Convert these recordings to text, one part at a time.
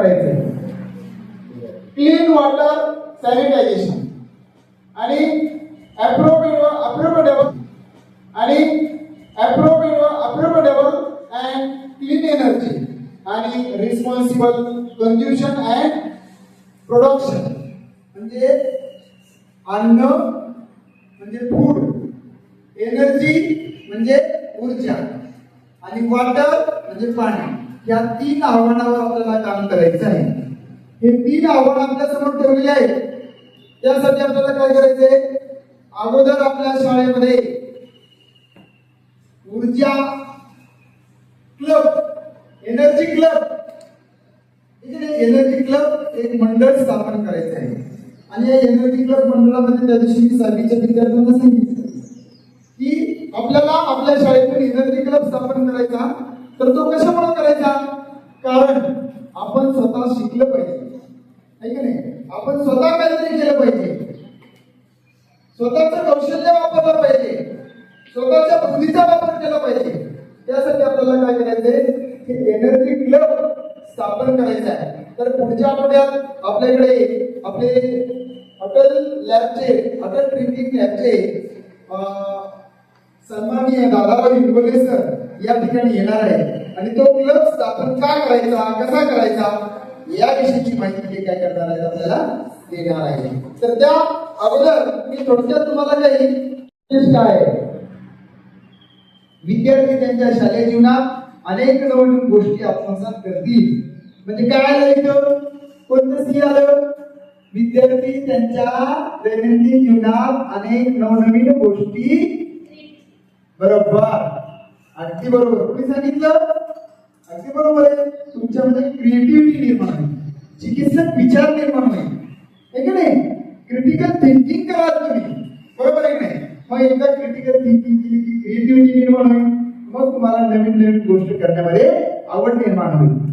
करायचं clean water sanitization आणि appropriatable आणि अप्रोप्रिएटेबल अँड क्लीन एनर्जी आणि रिस्पॉन्सिबल कन्झ्युशन अँड प्रोडक्शन म्हणजे अन्न म्हणजे फूड एनर्जी म्हणजे ऊर्जा. आणि वॉटर म्हणजे पाणी. या तीन आव्हानावर आपल्याला काम करायचं आहे. हे तीन आव्हान आपल्यासमोर ठेवलेले आहेत. त्यासाठी आपल्याला काय करायचंय? अगोदर आपल्या शाळेमध्ये ऊर्जा club energy club energy club एक मंडळ स्थापन करायचं आहे. आणि या एनर्जी क्लब मंडळामध्ये त्या दिवशी मी सहावीच्या विद्यार्थ्यांना सांगितलं. की आपल्याला आपल्या शाळेतून एनर्जी क्लब स्थापन करायचा तर तो कशामुळे करायचा? कारण आपण स्वतः शिकलं पाहिजे. की नाही? आपण स्वतः काहीतरी केलं पाहिजे. स्वतःचं कौशल्य वापरलं पाहिजे. स्वतःच्या बुद्धीचा वापर केला पाहिजे. त्यासाठी आपल्याला काय करायचंय? की एनर्जी क्लब स्थापन करायचा आहे. तर पुढच्या आठवड्यात आपल्याकडे आपले अटल लॅबचे अटल ड्रिंकिंग लॅबचे सन्माननीय दादाभाई इंगोले सर. या ठिकाणी येणार आहे. आणि तो क्लब स्थापन का करायचा कसा करायचा याविषयीची माहिती ते काय करणार आहेत आपल्याला देणार आहे. तर त्या अगोदर मी थोडक्यात तुम्हाला काही काय विद्यार्थी त्यांच्या शालेय जीवनात अनेक नवीन गोष्टी आत्मसात करतील. म्हणजे काय आलं इथं? कोणतं सी आलं? विद्यार्थी त्यांच्या दैनंदिन जीवनात अनेक नवनवीन गोष्टी बरोबर. अगदी बरोबर. कोणी सांगितलं? अगदी बरोबर आहे. तुमच्यामध्ये क्रिएटिव्हिटी निर्माण होईल. चिकित्सक विचार निर्माण होईल. आहे की नाही? क्रिटिकल थिंकिंग करा तुम्ही. बरोबर आहे की नाही? मग एकदा क्रिटिकल थिंकिंग केली की क्रिएटिव्हिटी निर्माण होईल. मग तुम्हाला नवीन नवीन गोष्ट करण्यामध्ये आवड निर्माण होईल.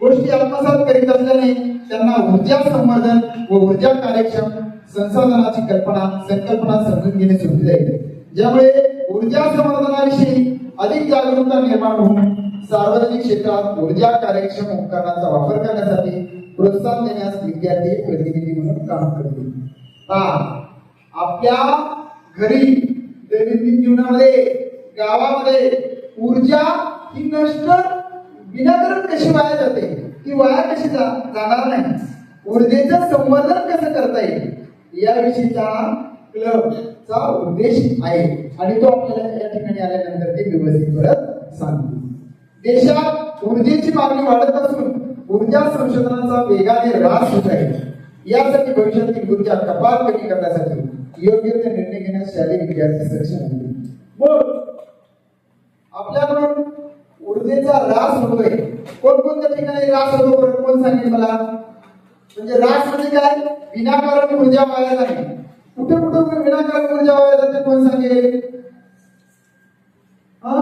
गोष्टी आत्मसात करीत असल्याने त्यांना ऊर्जा संवर्धन व ऊर्जा कार्यक्षम संसाधनाची कल्पना संकल्पना समजून घेणे सोपे जाईल ज्यामुळे ऊर्जा संवर्धनाविषयी अधिक जागरूकता निर्माण होऊन सार्वजनिक क्षेत्रात ऊर्जा कार्यक्षम उपकरणांचा वापर करण्यासाठी प्रोत्साहन देण्यास विद्यार्थी प्रतिनिधी म्हणून काम करतील. आपल्या घरी दैनंदिन जीवनामध्ये गावामध्ये ऊर्जा ही नष्ट विनाकारण कशी वाया जाते? ती वाया कशी जा- जाणार नाही? ऊर्जेचं संवर्धन कसं करता येईल? याविषयीचा क्लबचा उद्देश आहे. आणि तो आपल्याला या ठिकाणी आल्यानंतर ते व्यवस्थित परत सांगतो देशात ऊर्जेची मागणी वाढत असून ऊर्जा संशोधनाचा वेगाने ऱ्हास होत आहे. यासाठी भविष्यातील ऊर्जा कपात कमी करण्यासाठी योग्य ते निर्णय घेण्यास शालेय विद्यार्थी सक्षम होतील मग आपल्याकडून ऊर्जेचा रास होतोय. कोणकोणत्या ठिकाणी रास होतो? कोण सांगेल मला? म्हणजे राग म्हणजे काय? विनाकारण ऊर्जा वाया जाणे. कुठे कुठे विनाकारण ऊर्जा वाया जाते कोण सांगेल? हा?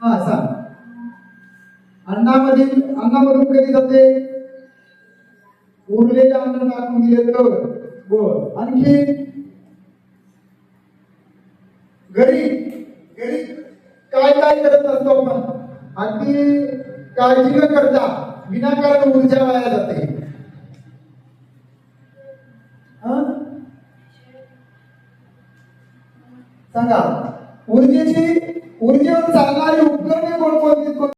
हा सांग. अन्नामध्ये अन्नामधून कधी जाते? उरलेले अन्न टाकून दिले तर व आणखी? घरी? घरी काय काय करत असतो आपण? अगदी काळजी न करता विनाकारण ऊर्जा वाया जाते हं? सांगा. ऊर्जेची ऊर्जेवर चालणारी उपकरणे कोणकोणती